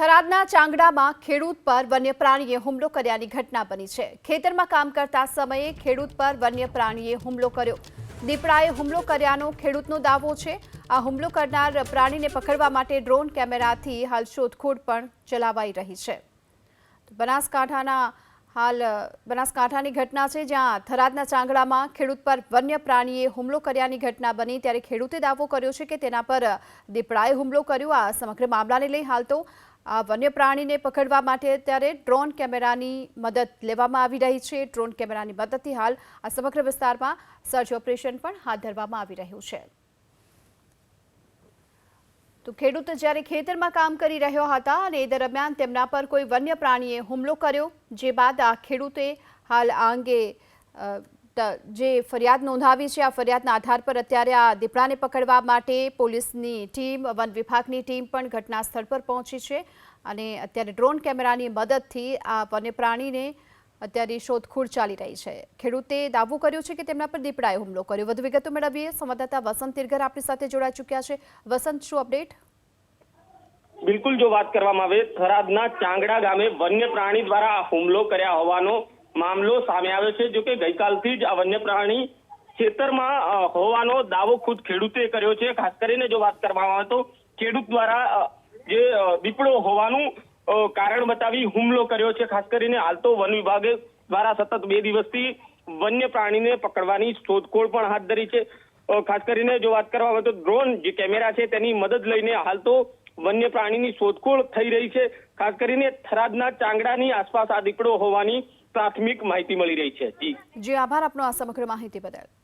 થરાદના ચાંગડામાં ખેડૂત પર વન્ય પ્રાણીએ હુમલો કર્યાની ઘટના બની છે. ખેતરમાં કામ કરતા સમયે ખેડૂત પર વન્ય પ્રાણીએ હુમલો કર્યો. દીપડાએ હુમલો કર્યાનો ખેડૂતનો દાવો છે. આ હુમલો કરનાર પ્રાણીને પકડવા માટે ડ્રોન કેમેરાથી હાલ શોધખોળ પણ ચલાવાઈ રહી છે. બનાસકાંઠાના હાલ, બનાસકાંઠાની ઘટના છે જ્યાં થરાદના ચાંગડામાં ખેડૂત પર વન્ય પ્રાણીએ હુમલો કર્યાની ઘટના બની. ત્યારે ખેડૂતે દાવો કર્યો છે કે તેના પર દીપડાએ હુમલો કર્યો. આ સમગ્ર મામલાને લઈ હાલ તો આ વન્ય પ્રાણીને પકડવા માટે અત્યારે ડ્રોન કેમેરાની મદદ લેવામાં આવી રહી છે. ડ્રોન કેમેરાની મદદથી હાલ આ સમગ્ર વિસ્તારમાં સર્ચ ઓપરેશન પણ હાથ ધરવામાં આવી રહ્યું છે. તો ખેડૂત જ્યારે ખેતરમાં કામ કરી રહ્યો હતા અને એ દરમિયાન તેમના પર કોઈ વન્ય પ્રાણીએ હુમલો કર્યો, જે બાદ આ ખેડૂતે હાલ આ અંગે જે ફરિયાદ નોંધાવી છે, આ ફરિયાદના આધાર પર અત્યારે આ દીપડાને પકડવા માટે પોલીસની ટીમ, વન વિભાગની ટીમ પણ ઘટના સ્થળ પર પહોંચી છે અને અત્યારે ડ્રોન કેમેરાની મદદથી આ વન્યપ્રાણીને અત્યારે શોધખોળ ચાલી રહી છે. ખેડૂતે દાવો કર્યો છે કે તેમના પર દીપડાએ હુમલો કર્યો. વધુ વિગતો મેળવીએ. સંવાદદાતા વસંત તિરગર આપણી સાથે જોડાઈ ચૂક્યા છે. વસંત, શું અપડેટ? બિલકુલ જો વાત કરવામાં આવે, થરાદના ચાંગડા ગામે વન્ય પ્રાણી દ્વારા હુમલો કર્યા હોવાનો મામલો સામે આવ્યો છે, જોકે ગઈકાલથી જ આ વન્ય પ્રાણી ખેતરમાં હોવાનો દાવો ખુદ ખેડૂતે કર્યો છે. ખાસ કરીને જો વાત કરવામાં આવે તો ખેડૂત દ્વારા જે દીપડો હોવાનું કારણ બતાવી હુમલો કર્યો છે. ખાસ કરીને હાલ તો વન વિભાગ દ્વારા સતત બે દિવસથી વન્ય પ્રાણીને પકડવાની શોધખોળ પણ હાથ ધરી છે. ખાસ કરીને જો વાત કરવામાં આવે તો ડ્રોન જે કેમેરા છે તેની મદદ લઈને હાલ તો વન્ય પ્રાણીની શોધખોળ થઈ રહી છે. ખાસ કરીને થરાદના ચાંગડાની આસપાસ આ દીપડો હોવાની પ્રાથમિક માહિતી મળી રહી છે. જી. જે આભાર આપનો આ સમગ્ર માહિતી બદલ.